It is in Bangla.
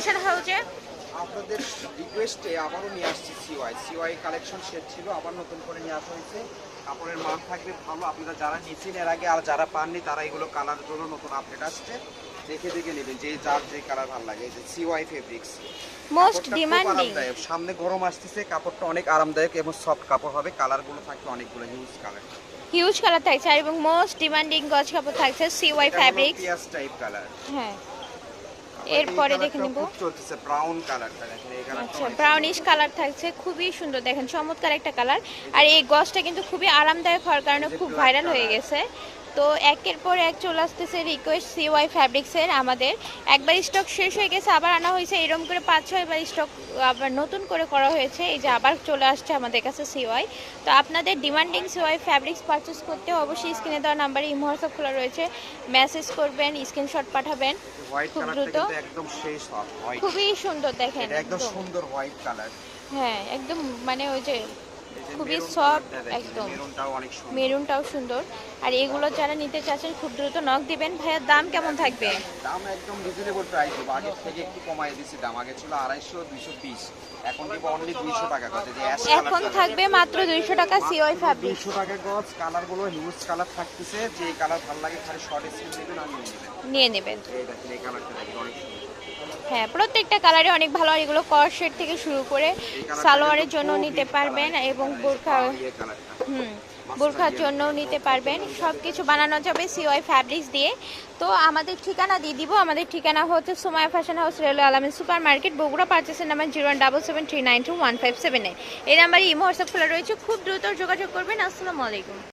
ফ্যাশন হাউসে আপনাদের রিকোয়েস্টে আবারও নিয়ে আসছি সিওয়াই সিওয়াই কালেকশন সেট ছিল আবার নতুন করে নিয়ে আসা হয়েছে। কাপড়ের মান থাকবে ভালো আপনারা যারা নিয়েছেন এর আগে আর যারা পাননি তারা এগুলো কালার জন্য নতুন আপডেট আসছে। দেখে দেখে নেবেন যে যার যে কালার ভালো লাগে এই যে সিওয়াই ফেব্রিক্স মোস্ট ডিমান্ডিং সামনে গরম আসতেছে কাপড়টা অনেক আরামদায়ক এবং সফট কাপড় হবে। কালারগুলো থাকবে অনেকগুলো হিউজ কালার হিউজ কালার থাকছে এবং মোস্ট ডিমান্ডিং গজ কাপড় থাকছে সিওয়াই ফ্যাব্রিক্স পিয়াজ টাইপ কালার হ্যাঁ। এরপরে দেখে নিব। চলতেছে ব্রাউন কালারটা দেখেন এই কালারটা আচ্ছা ব্রাউনিশ কালার থাকছে খুবই সুন্দর দেখেন চমৎকার একটা কালার আর এই গজটা কিন্তু খুবই আরামদায়ক হওয়ার কারণে খুব ভাইরাল হয়ে গেছে। তো একের পর এক চলে আসতেছে রিকোয়েস্ট সিওয়াই ফ্যাব্রিক্সের আমাদের। একবার স্টক শেষ হয়ে গেছে আবার আনা হয়েছে এরকম করে পাঁচ ছয়বার স্টক আবার নতুন করে করা হয়েছে এই যে আবার চলে আসছে আমাদের কাছে সিওয়াই তো আপনাদের ডিমান্ডিং সিওয়াই ফ্যাব্রিক্স পারচেস করতে অবশ্যই স্ক্রিনে দেওয়া নাম্বারে ইমো হোয়াটসঅ্যাপ খোলা রয়েছে। মেসেজ করবেন স্ক্রিনশট পাঠাবেন। খুব দ্রুত। একদম শেষ খুবই সুন্দর দেখেন একদম। সুন্দর হোয়াইট কালার হ্যাঁ একদম মানে ওই যে খুবই soft, একদম। মেরুনটাও সুন্দর। আর এগুলো যারা নিতে চাচ্ছেন খুব দ্রুত নক দিবেন। ভাইয়ার দাম কেমন থাকবে? দাম একদম রিজনেবল প্রাইস আগের থেকে একটু কমাই দিয়েছি দাম। আগে ছিল আড়াইশো দুইশো বিশ এখন দেবো অনলি দুইশো টাকা গজ। যে এখন থাকবে মাত্র দুইশো টাকা সিওয়াই ফ্যাব্রিক দুইশো টাকা গজ। কালারগুলো হিউজ কালার থাকতেছে। যে কালার ভালো লাগে খালি শর্ট স্ক্রিন দেবেন আর নিয়ে নেবেন। নিয়ে নেবেন। এই দেখেন এই কালারটা দেখেন অনেক সুন্দর। হ্যাঁ প্রত্যেকটা কালারে অনেক ভালো আর এগুলো কর সেট থেকে শুরু করে সালোয়ারের জন্য নিতে পারবেন এবং বোরখা হুম বোরখার জন্য নিতে পারবেন। সব কিছু বানানো যাবে সিওয়াই ফ্যাব্রিক্স দিয়ে। তো আমাদের ঠিকানা দিয়ে দিব। আমাদের ঠিকানা হচ্ছে Somaya fashion house railway Al-Amin super market Bogura পার্চেসের number zero one double seven three nine two one five seven এই নাম্বারে ইমো হোয়াটসঅ্যাপ খোলা রয়েছে। খুব দ্রুত যোগাযোগ করবেন। আসসালামু আলাইকুম।